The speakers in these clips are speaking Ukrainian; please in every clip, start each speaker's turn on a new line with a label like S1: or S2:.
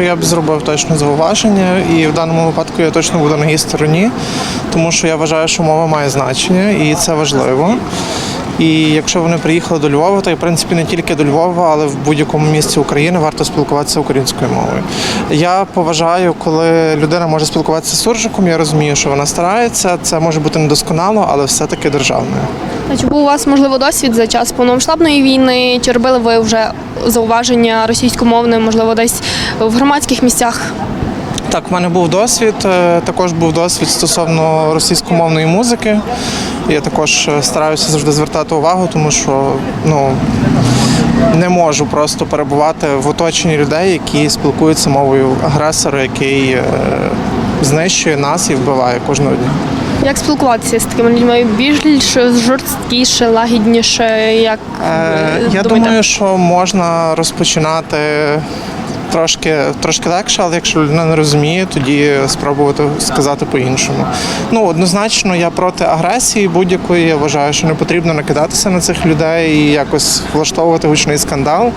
S1: Я б зробив точно зауваження, і в даному випадку я точно буду на її стороні, тому що я вважаю, що мова має значення, і це важливо. І якщо вони приїхали до Львова, то в принципі не тільки до Львова, але в будь-якому місці України варто спілкуватися українською мовою. Я поважаю, коли людина може спілкуватися з суржиком. Я розумію, що вона старається. Це може бути недосконало, але все-таки державною.
S2: А Чи був у вас можливо досвід за час повномасштабної війни? Чи робили ви вже зауваження російськомовне, можливо, десь в громадських місцях?
S1: Так, в мене був досвід. е, Також був досвід стосовно російськомовної музики. Я також е, стараюся завжди звертати увагу, тому що ну не можу просто перебувати в оточенні людей, які спілкуються мовою агресора, який е, знищує нас і вбиває кожного дня.
S2: Як спілкуватися з такими людьми? Більш жорсткіше, лагідніше? Як
S1: Е, Я думаю, що можна розпочинати трошки, трошки легше, але якщо людина не розуміє, тоді спробувати сказати по-іншому. Ну, однозначно, я проти агресії будь-якої. Я вважаю, що не потрібно накидатися на цих людей і якось влаштовувати гучний скандал.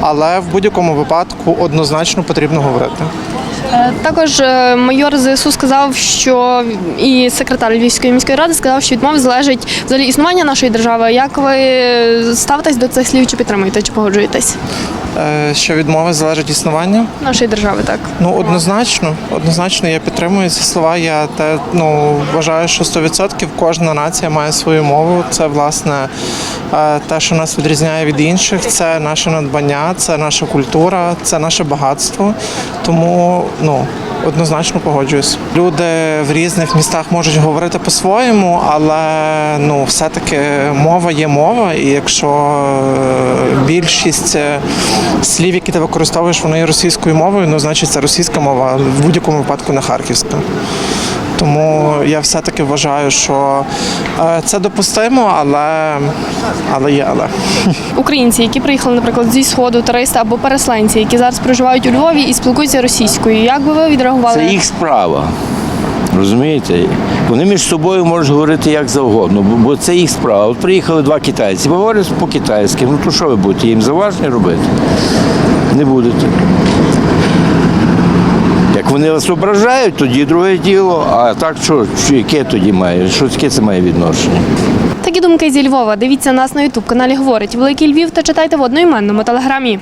S1: Але в будь-якому випадку однозначно потрібно говорити.
S2: Е, Також е, майор ЗСУ сказав, що і секретар Львівської міської ради сказав, що від мови залежить взагалі існування нашої держави. Як ви ставитесь до цих слів, чи підтримуєте, чи погоджуєтесь?
S1: Е, Що від мови залежить існування?
S2: Нашої держави, так.
S1: Ну однозначно, однозначно я підтримую ці слова. Я те ну вважаю, що 100% кожна нація має свою мову. Це власне е, те, що нас відрізняє від інших. Це наше надбання, це наша культура, це наше багатство. Тому ну. Однозначно погоджуюсь. Люди в різних містах можуть говорити по-своєму, але ну все-таки мова є мова, і якщо е, більшість е, слів, які ти використовуєш, вони є російською мовою, ну значить це російська мова, в будь-якому випадку не харківська. Тому я все-таки вважаю, що е, це допустимо, але, але є але.
S2: Українці, які приїхали, наприклад, зі сходу, туристи або переселенці, які зараз проживають у Львові і спілкуються російською. Як би ви відреагували?
S3: Це їх справа. Розумієте? Вони між собою можуть говорити як завгодно, бо- бо це їх справа. От приїхали два китайці, говорять по-китайськи. Ну то що ви будете? Їм заважні робити? Не будете. Як вони вас ображають, тоді друге діло. А так що, що яке тоді має? Що яке це має відношення?
S2: Такі думки зі Львова. Дивіться нас на Ютуб каналі Говорить Великий Львів та читайте в одноіменному телеграмі.